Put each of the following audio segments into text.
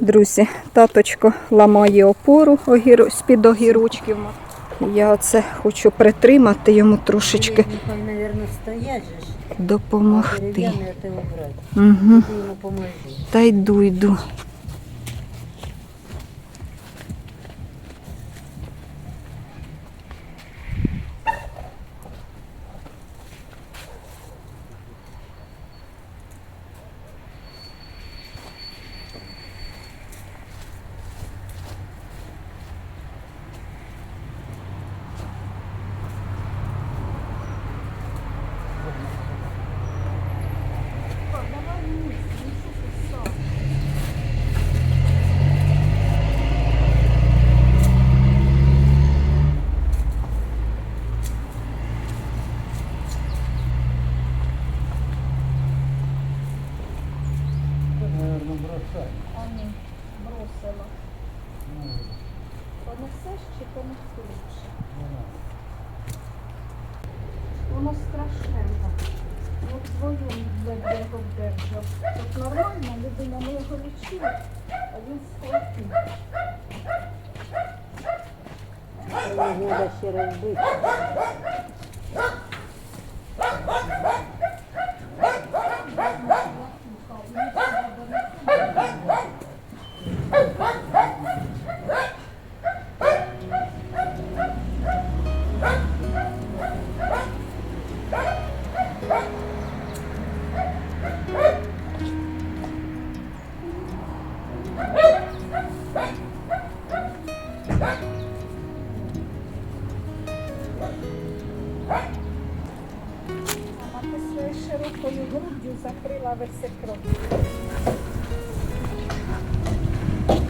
Друзі, таточко ламає опору з-під огірочків. Я оце хочу притримати йому трошечки допомогти. Угу. Та йду, йду.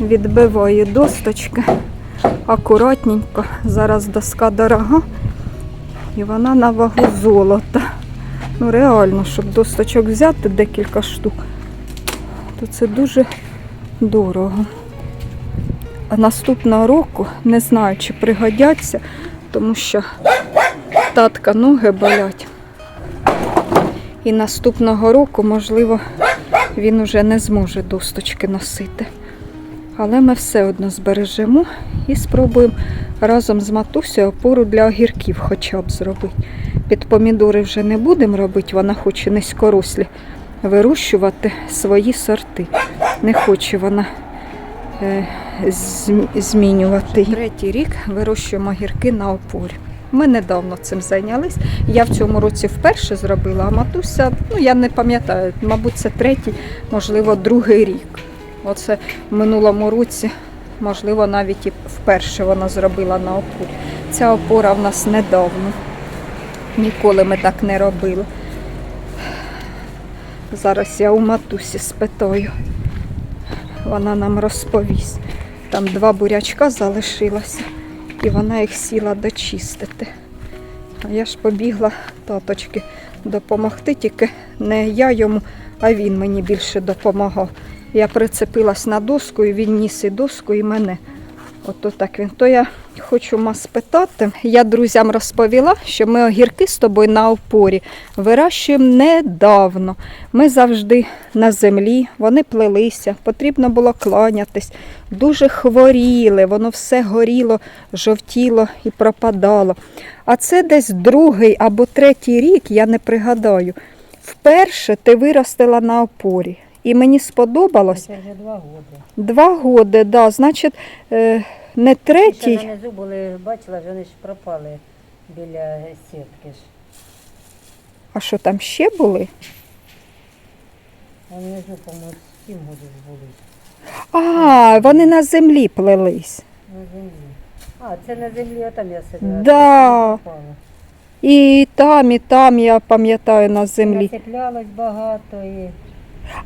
Відбиваю досточки акуратненько. Зараз доска дорога. І вона на вагу золота. Ну реально, щоб досточок взяти декілька штук, то це дуже дорого. А наступного року не знаю, чи пригодяться, тому що татка ноги болять. І наступного року, можливо, він уже не зможе досточки носити. Але ми все одно збережемо і спробуємо разом з матусею опору для огірків хоча б зробити. Під помідори вже не будемо робити, вона хоче низькорослі вирощувати свої сорти. Не хоче вона е, змінювати. Третій рік вирощуємо огірки на опорі. Ми недавно цим зайнялись. Я в цьому році вперше зробила, а матуся, ну я не пам'ятаю, мабуть, це третій, можливо, другий рік. Оце в минулому році, можливо, навіть і вперше вона зробила на опорі. Ця опора в нас недавно. Ніколи ми так не робили. Зараз я у матусі спитаю. Вона нам розповість. Там два бурячка залишилося, і вона їх сіла дочистити. А я ж побігла таточки допомогти, тільки не я йому, а він мені більше допомагав. Я прицепилась на доску, і він ніс і доску, і мене. Ото так він. То я хочу вас спитати. Я друзям розповіла, що ми огірки з тобою на опорі вирощуємо недавно. Ми завжди на землі, вони плелися, потрібно було кланятись, дуже хворіли, воно все горіло, жовтіло і пропадало. А це десь другий або третій рік, я не пригадаю. Вперше ти виростила на опорі. І мені сподобалось Це вже два роки. два годи, да, значить, е, не Ще третій. нанизу були, бачила, ж вони ж пропали біля сітки ж. А що там ще були? А внизу, по-моєму, сім годин були А, вони на землі плелись. на землі. А, це на землі, а там я сиділа. Да. І там, і там, я пам'ятаю, на землі. Насиплялось багато і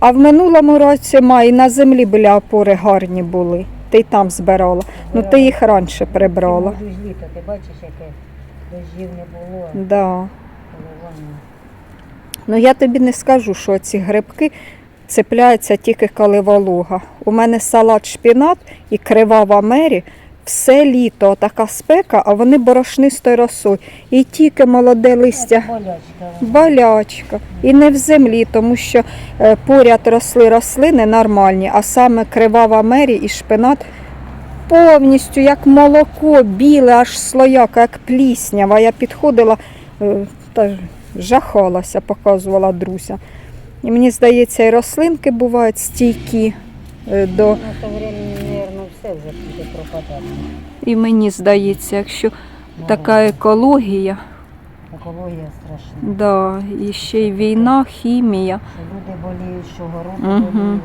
А в минулому році май на землі біля опори гарні були. Ти й там збирала. Ну ти їх раніше прибрала. Годин літо, ти бачиш, яке дощів не було, Да. поливання. Ну я тобі не скажу, що ці грибки цепляються тільки коли волога. У мене салат шпінат і кривава мері все літо така спека, а вони борошнистою росою. І тільки молоде листя. Болячка. І не в землі, тому що е, поряд росли рослини нормальні, а саме кривава мері і шпинат повністю як молоко, біле, аж слояка, як пліснява. Я підходила е, та жахалася, показувала друзя. І мені здається, і рослинки бувають стійкі е, до. Все вже буде пропадати. І мені здається, якщо Ну, така екологія, Екологія страшна. да, і ще й війна, хімія. Люди боліють, що городи боліють.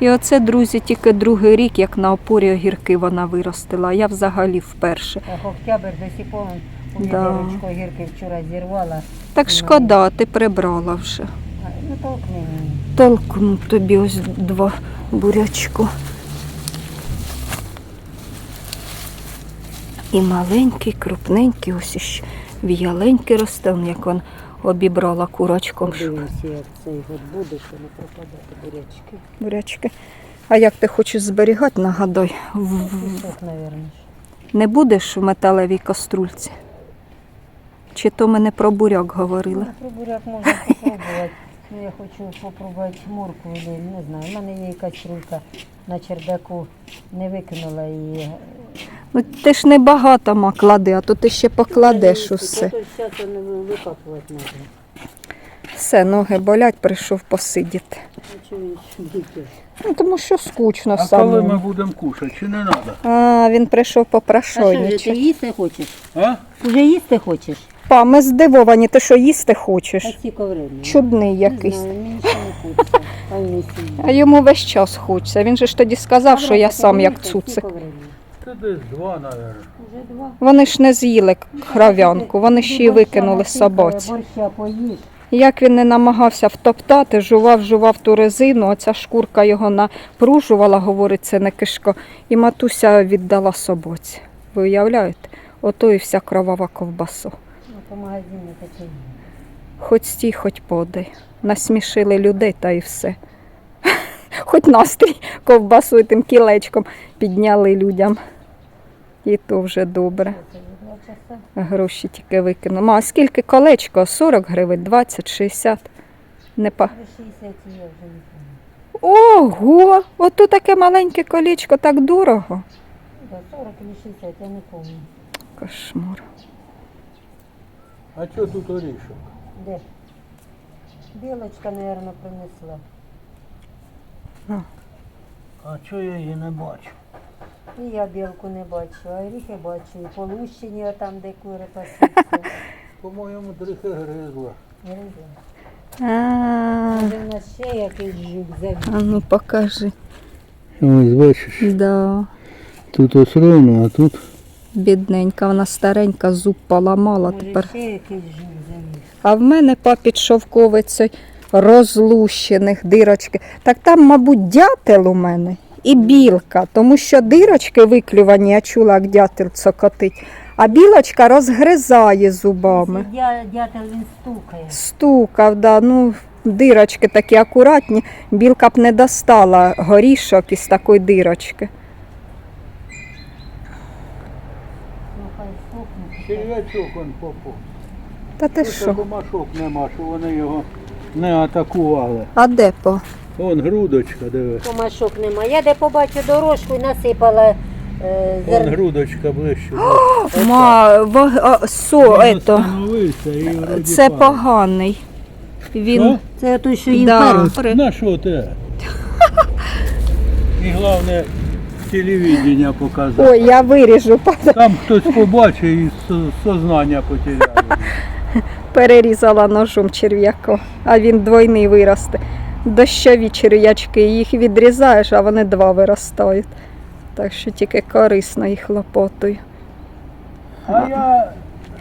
І оце, друзі, тільки другий рік, як на опорі огірки вона виростила. Я взагалі вперше. Так октябрь до сих пор у Да. відерочку гірки вчора зірвала. Так шкода, ти прибрала вже. Ну толкни мені. Толкну тобі ось два бурячку. І маленький, крупненький, ось іще в'яленький росте, як він обібрала курочком. Подивимося, як цей год буде, що не пропадати бурячки. Бурячки. А як ти хочеш зберігати, нагадай, в- Пісок, не будеш в металевій каструльці? Чи то ми не про буряк говорили? Ну, про буряк можна попробувати. Ну, я хочу попробувати моркву, или, не знаю. У мене є якась рулька на чердаку, не викинула її. Ну ти ж не багато ма клади, а то ти ще покладеш усе. Не. Все, ноги болять, прийшов посидіти. Ну, тому що скучно А коли ми будемо кушати, чи не треба? А, він прийшов А що вже, ти їсти хочеш? А? Уже їсти хочеш? Па, ми здивовані, ти що їсти А хочеш? ці коврини? Чудний Не якийсь. знаю, мені ще не хочеться. А не йому весь час хочеться. Він же ж тоді сказав, що я сам як цуцик. Це десь два, мабуть. Вже два. Вони ж не з'їли крав'янку, вони ще й викинули собаці. Як він не намагався втоптати, жував, жував ту резину, оця шкурка його напружувала, говорить, це не кишко, і матуся віддала собаці. Ви уявляєте? Ото і вся кровава ковбаса. Ну. Хоч стій, хоч подай. Насмішили людей та і все. Хоч настрій ковбасу і тим кілечком підняли людям. І то вже добре. Гроші тільки викинули. Ма, а скільки колечко? 40 гривень, 20, 60. Не па... Вже 60 є, вже не пам'ятаю. Ого! Ото таке маленьке колечко, так дорого. 40 или 60, я не пам'ятаю. Кошмар. А що тут орішок? Де? Білочка, мабуть, принесла. А чого я її не бачу? І я білку не бачу, а оріхи бачу. І полущені там, де кури пасуться. По-моєму, трохи гризла. Гризла. А, Може, в нас ще якийсь жук завів. а ну покажи. Ось бачиш, Да. тут ось ровно, а тут Бідненька, вона старенька, зуб поламала Може, тепер. ще якийсь жук завів. А в мене папід шовковицей розлущених дирочки. Так там, мабуть, дятел у мене і білка, тому що дирочки виклювані, я чула, як дятел цокотить, а білочка розгризає зубами. Дя- Дятел він стукає. Стукав, да, ну, дирочки такі акуратні, білка б не достала горішок із такої дирочки. Черв'ячок он попав. Та ти що? комашок нема, що вони його не атакували. А де по? Вон грудочка, диви. Комашок нема. Я де побачу дорожку і насипала е, Вон зерно. грудочка ближче. Ма, ва, а, со, Він ето, остановився і вроді це падає. поганий. Він Що? Це той, що їм Да. перець. На що ти? І головне, телевидення показати. Ой, я виріжу, Там хтось побачить і со- сознання потеряє. перерізала ножом черв'яко, а він двойний виросте. Дощові черв'ячки, їх відрізаєш, а вони два виростають. Так що тільки корисно їх лопотою. А я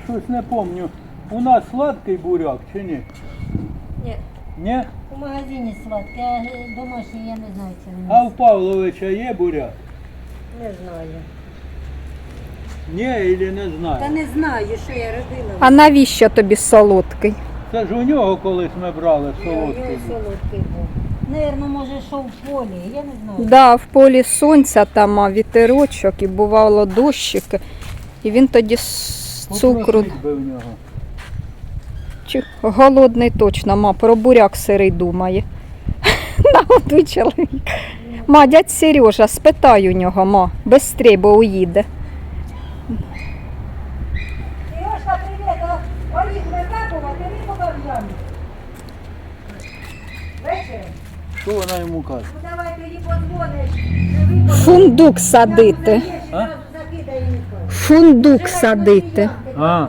щось не пам'ятаю. У нас сладкий буряк чи ні? Ні. Ні? У магазині сладке, а домашній я не знаю, чи він. А у Павловича є буряк? Не знаю. Ні, і не знаю. Та не знаю, що я робила. А навіщо тобі солодкий? Це ж у нього колись ми брали солодкий. солодкий був. Наверно, може, що в полі, я не знаю. Да, в полі сонця там а вітерочок і бувало дощики. І він тоді з цукру. Попросить би в нього. Чи голодний точно, ма, про буряк сирий думає. Нагодуй чоловік. Ма, дядь Сережа, спитай у нього, ма, бистрій, бо уїде. Що вона йому каже? Ну подзвониш. Фундук садити. А? Фундук садити. А.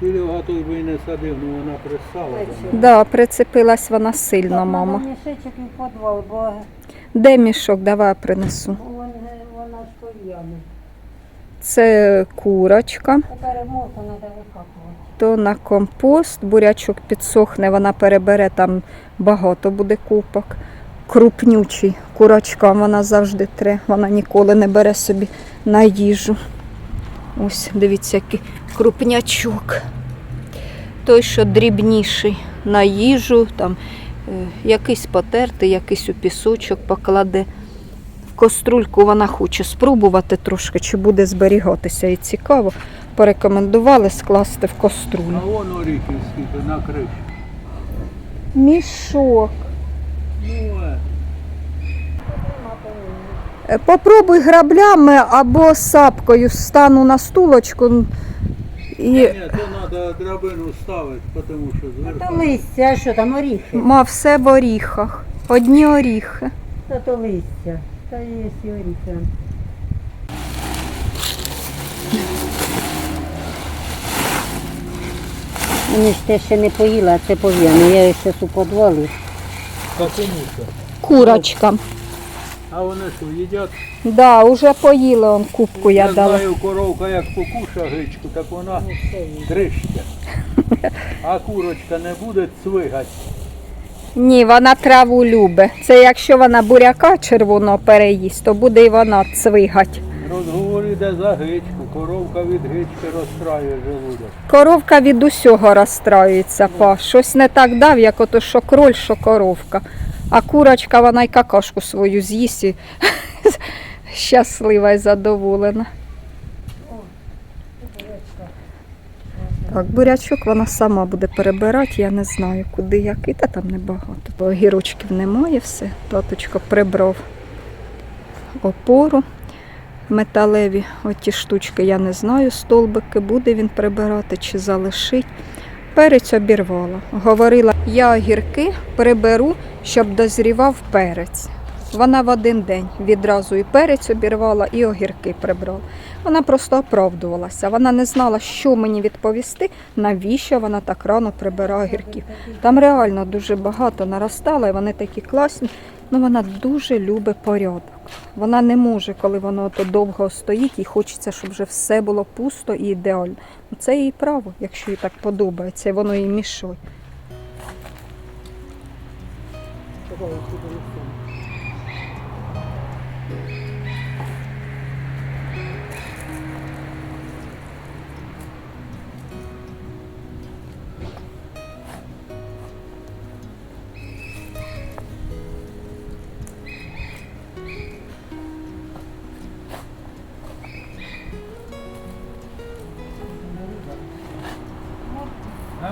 Серега той би і не садив, ну вона пристала. Да, прицепилась вона сильно, мама. Мішечок і в підвал, бо Де мішок? Давай я принесу. вон- вона ж пов'яне. Це курочка, Тепер морку треба викапувати. То на компост, бурячок підсохне, вона перебере там багато буде купок. Крупнючий курочкам вона завжди тре, вона ніколи не бере собі на їжу. Ось, дивіться, який крупнячок. Той, що дрібніший на їжу, там е, якийсь потертий, якийсь у пісочок покладе. Кострульку вона хоче спробувати трошки, чи буде зберігатися. І цікаво. Порекомендували скласти в А каструлю. вон оріхів скільки на криші. Мішок. Ну, е, Е, Попробуй граблями або сапкою стану на стулочку. І ні, то треба драбину ставити, тому що То зверху. листя, а що там оріхи? мав все в оріхах. Одні оріхи. Та то листя. Та є оріхи. Вони ж те ще не поїла, а це пов'яне. Я їх зараз у підвалі. Кому. А вони що, їдять? Да, уже поїли он кубку я Я дала. знаю, коровка як покуша гичку, так вона дрища. А курочка не буде цвигати. Ні, вона траву любить. Це якщо вона буряка червоного переїсть, то буде і вона цвигать. Розговор іде за гичку, коровка від гички розстраює желудок. Коровка від усього розстраюється, па. Щось не так дав, як ото що кроль, що коровка. А курочка, вона й какашку свою з'їсть і щаслива і задоволена. Так, бурячок вона сама буде перебирати, я не знаю, куди який, та там небагато. Огірочків немає, все. Таточко прибрав опору металеві оті штучки, я не знаю, столбики, буде він прибирати чи залишить. Перець обірвала. Говорила, я огірки приберу, щоб дозрівав перець. Вона в один день відразу і перець обірвала, і огірки прибрала. Вона просто оправдувалася. Вона не знала, що мені відповісти, навіщо вона так рано прибирає огірків. Там реально дуже багато наростало, і вони такі класні. Ну вона дуже любить порядок. Вона не може, коли воно ото довго стоїть, і хочеться, щоб вже все було пусто і ідеально. Ну, Це її право, якщо їй так подобається, воно їй мішає.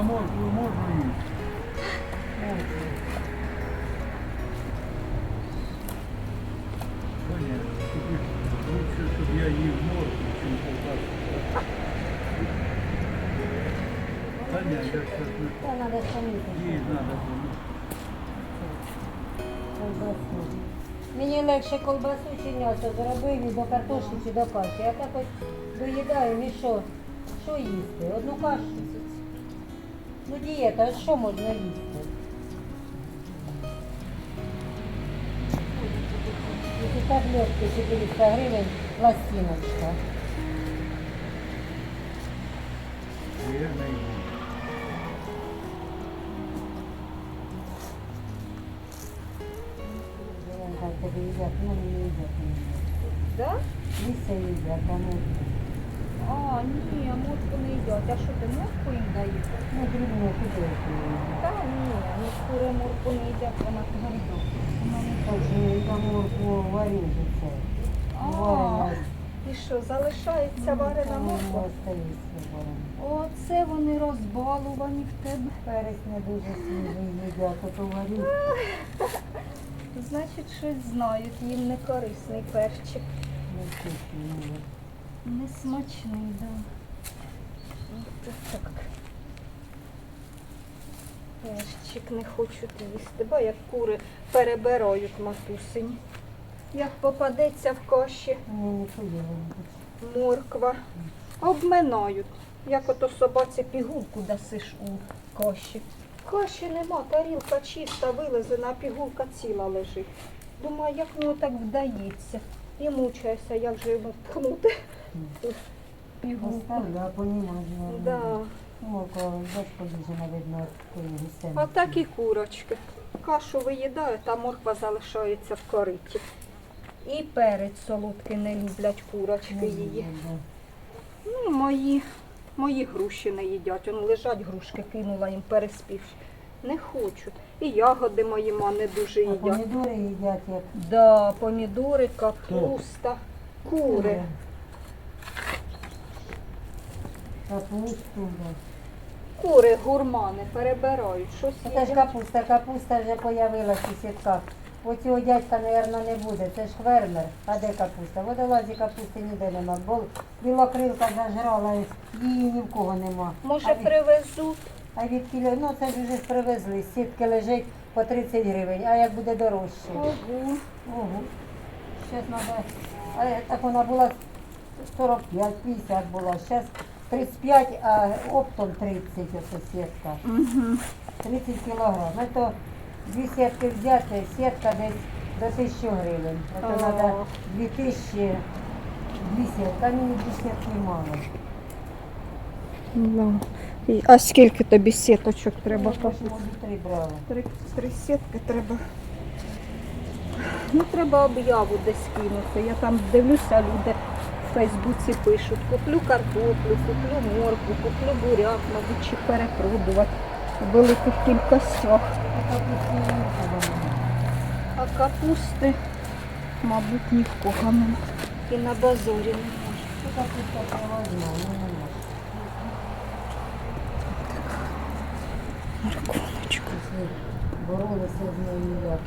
Моркву можна їсти? Лучше, щоб я їв моркву, чим колбасу. Та Та треба їй. Колбасу. Мені легше колбасу чи м'ясо зробив і до картошки чи до каші. Я так ось доїдаю, і що? Що їсти? Одну кашу? Ну дієта, а що можна їсти? Ці таблетки 400 гривень, пластиночка. Вірний. Я так тобі їдять, ну не їдять. Да? Ліся їдять, а ми. А ні, морку не їдять. А що ти морку їм даєш? Ну, дрібно куди. Та ні, ну кури морку не їдять, вона не Так же я морку варю це. А, і що, залишається варена морква? Оце вони розбалувані в тебе. Перець не дуже свіжий їдять, а то варю. Значить, щось знають, їм не корисний перчик. Не вкусний. Не смачний, да. Так. Перчик не хочуть їсти, бо як кури перебирають матусині. Як попадеться в коші морква, обминають. Як ото собаці пігулку дасиш у коші. Коші нема, тарілка чиста, вилизана, а пігулка ціла лежить. Думаю, як воно так вдається. І мучаюся, як же йому пхнути. Да. Подіжена, видно, такої. А так і курочки. Кашу виїдають, а морква залишається в кориті. І перець солодкий не люблять курочки її. Ну, мої, мої груші не їдять. Он лежать грушки, кинула їм переспівши. Не хочуть. І ягоди мої ма не дуже А їдять. помідори їдять як Да, помідори, капуста, кури. Капусту. Кури гурмани перебирають. Щось Це ж їдять. капуста, капуста вже появилась у сітках. Оцього дядька, мабуть, не буде. Це ж хвермер. А де капуста? Водолазі капусти ніде нема. Бо білокрилка зажрала, її ні в кого нема. Може а від, привезуть. а від кіло, ну це ж вже ж привезли. Сітки лежить по 30 гривень, а як буде дорожче? Ого. Ого. Щас треба. А я- так вона була 45-50 була. Зараз 35, а оптом 30 ось сітка. Угу. 30 кілограм. Это дві сітки взяти, сітка десь до 1000 гривень. Це О. треба 2000, дві сітки, а мені дві сітки мало. Да. І- А скільки тобі сіточок треба Я може, три брала. Три, три сітки треба. Ну, треба об'яву десь кинути. Я там дивлюся, люди Фейсбуці пишуть, куплю картоплю, куплю моркву, куплю буряк, мабуть, чи перепродувати в великих кількостях. А капусти. Мабуть, ні в кого нема. І на базорі не може. Боролися з нею ніяк.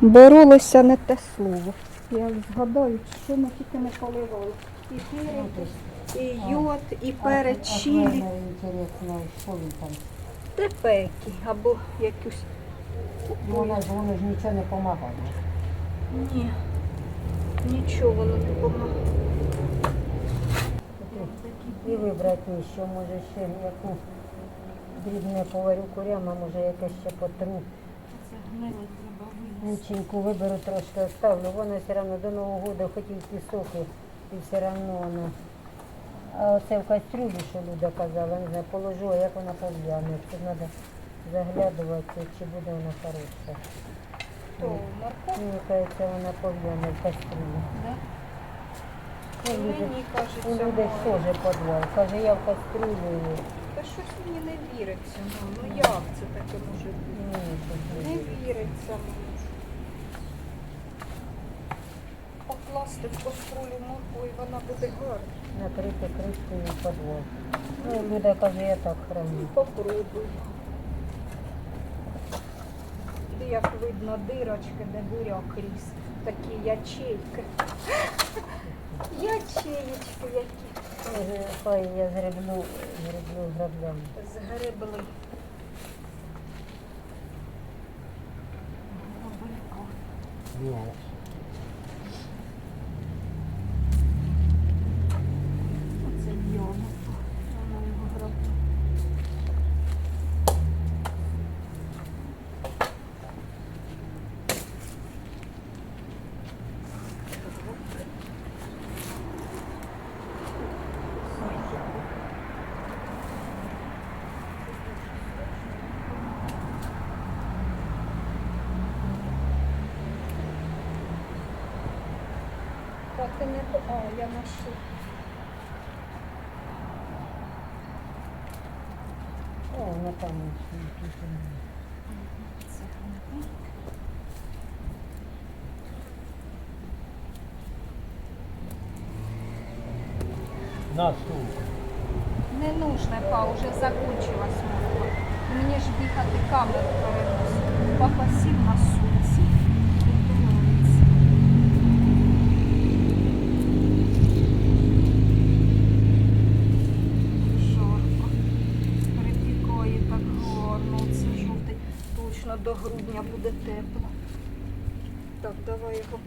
Боролися не те слово. Я згадаю, що ми тільки не поливали. І перець, і йод, і перець чилі. Інтересно, що він там? Тепекі або якусь Ну. Вона ж воно ж нічого не допомагає. Ні, нічого воно не допомагає. І вибрати що може ще яку дрібне поварю курям, а може якесь ще потру. Ніченьку виберу трошки оставлю. Воно все одно до Нового року хотів пісок і, і все одно воно. А оце в кастрюлі, що Люда казала, не знаю, положу, а як вона пов'яне. Тут треба заглядувати, чи буде вона хороша. То морковь, Мені кажеться, вона пов'яне в кастрюлі. да? Ну, у людей теж підвал. Каже, я в кастрюлі. Щось мені не віриться. Ну, ну як це таке може бути? Не віриться мені. Покласти в каструлю моркву і вона буде гарна. накрити кришкою в підвал. Ну, Люда каже, я так храню. Попробуй. І як видно дирочки, де буряк ріс. Такі ячейки. Ячеєчки які Хай я зроблю, зроблю граблем. згребли. Оце Пока нет. А, я ношу. О, на память. На суп. Не нужно, па, уже закончилась морква. Мне ж бігати камеру переносить. Папа сів на. До буде тепло. Так, давай його.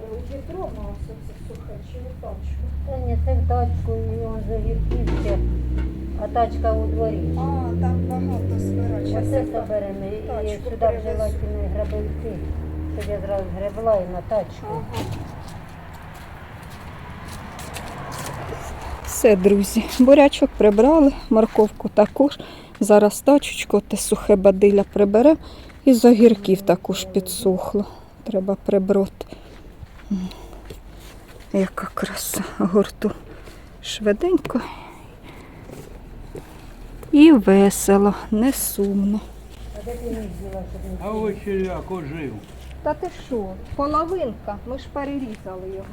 У відро, а це сухе, чи у тачку? Та ні, це в тачку, і он загірківся, а тачка у дворі. А, там багато збирати. Щас Оце я соберемо і сюди желательно грабельки, щоб я зразу гребла і на тачку. Ага. Все, друзі, бурячок прибрали, морковку також. Зараз тачечку, те сухе бадилля прибере. І з огірків також підсохло. Треба прибрати. Яка краса гурту. Швиденько. І весело, не сумно. А ось як ожив. Та ти що? Половинка, ми ж перерізали його.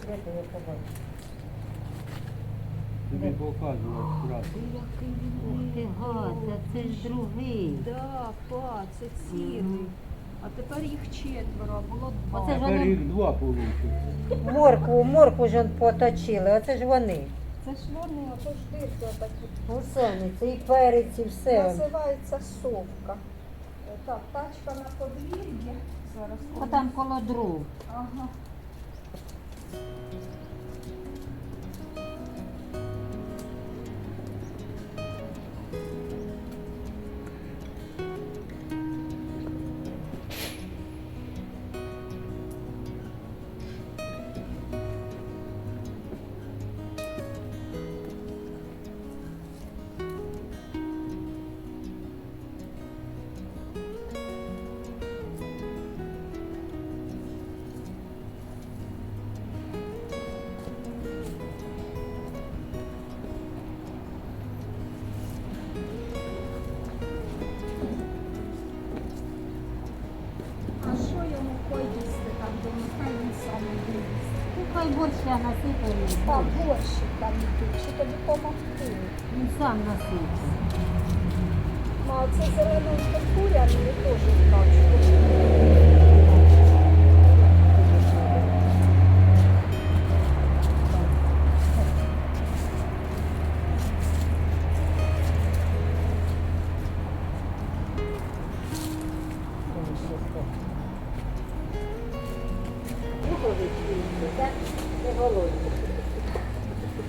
Де ти його побачив? Тобі показував брат. Ух ти, Гася, це ж другий. Да, па, це цілий. А тепер їх четверо, а було два. Оце ж Тепер вони їх два вийшло. моркву, моркву ж он поточили, оце ж вони. Це ж вони, ото ж дирки отакі. Усе вони, це і перець, і все. Називається совка. Е, Так, тачка на подвір'ї. Зараз. А там коло дров. Ага. Насипали. Борщик там йдуть, чи тобі помогти? Він сам насипав. Молодцы це зелений куряний теж в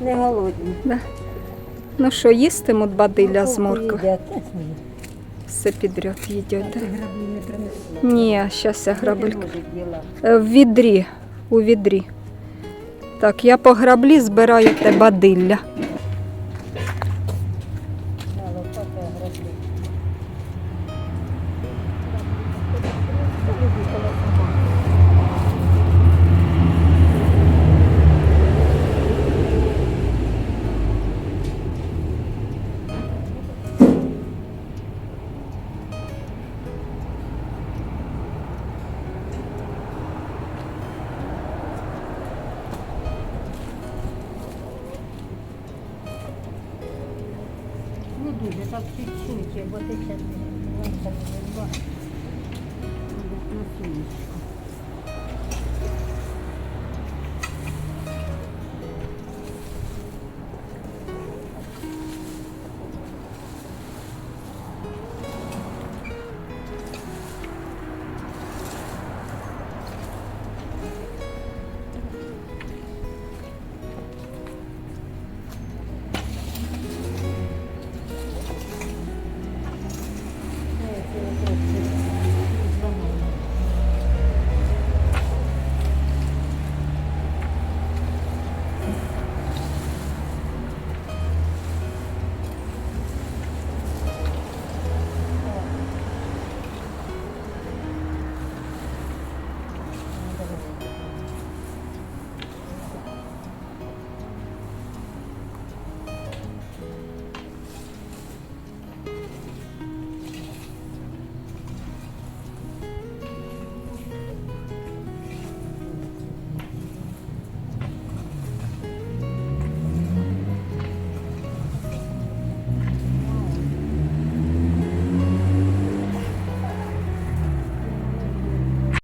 Не голодні. Ну що, їстимуть бадилля з моркви? їдять. Все підряд їдять. Принесла. Ні, зараз я грабелька. Е, В відрі. У відрі. Так, я по граблі збираю те бадилля. Чуть-чуть, бо ти ще не так